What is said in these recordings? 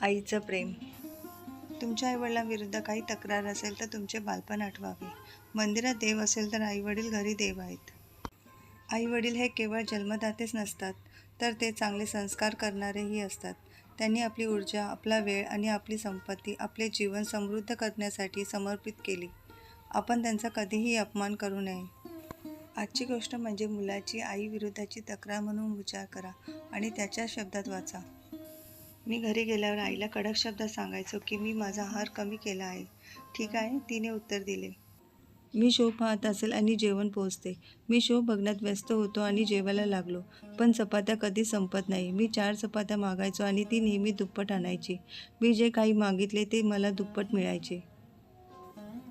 आईचं प्रेम. तुमच्या आईवडिलांविरुद्ध काही तक्रार असेल तर तुमचे बालपण आठवावे. मंदिरात देव असेल तर आईवडील घरी देव आहेत. आईवडील हे केवळ जन्मदातेच नसतात तर ते चांगले संस्कार करणारेही असतात. त्यांनी आपली ऊर्जा आपला वेळ आणि आपली संपत्ती आपले जीवन समृद्ध करण्यासाठी समर्पित केली. आपण त्यांचा कधीही अपमान करू नये. आजची गोष्ट म्हणजे मुलाची आईविरुद्धाची तक्रार म्हणून विचार करा आणि त्याच्या शब्दात वाचा. मी घरी गेल्यावर आईला कडक शब्दात सांगायचो की मी माझा हार कमी केला आहे. ठीक आहे? तिने उत्तर दिले. मी शो पाहत असेल आणि जेवण पोचते मी शो बघण्यात व्यस्त होतो आणि जेवायला लागलो. पण चपात्या कधी संपत नाही. मी चार चपात्या मागायचो आणि ती नेहमी दुप्पट आणायची. मी जे काही मागितले ते मला दुप्पट मिळायचे.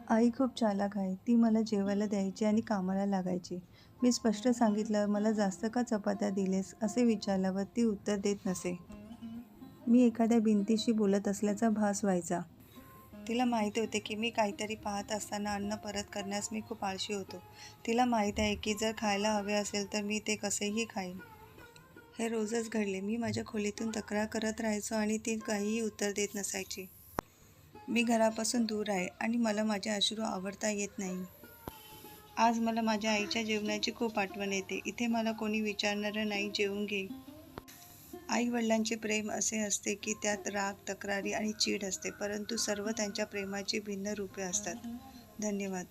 आई खूप चालाक आहे. ती मला जेवायला द्यायची आणि कामाला लागायची. मी स्पष्ट सांगितलं मला जास्त का चपात्या दिलेस असे विचारल्यावर ती उत्तर देत नसे. मी एखाद्या भिंतीशी बोलत असल्याचा भास व्हायचा. तिला माहीत होते की मी काहीतरी पाहत असताना अन्न परत करण्यास मी खूप आळशी होतो. तिला माहीत आहे की जर खायला हवे असेल तर मी ते कसेही खाईन. हे रोजच घडले. मी माझ्या खोलीतून तक्रार करत राहायचो आणि ती काहीही उत्तर देत नसायची. मी घरापासून दूर आहे आणि मला माझे अश्रू आवडता येत नाही. आज मला माझ्या आईच्या जेवणाची खूप आठवण येते. इथे मला कोणी विचारणारं नाही जेवून घे. आईवडिलांचे प्रेम असे असते की त्यात राग तक्रारी आणि चीड असते परंतु सर्व त्यांच्या प्रेमाची भिन्न रूपे असतात. धन्यवाद.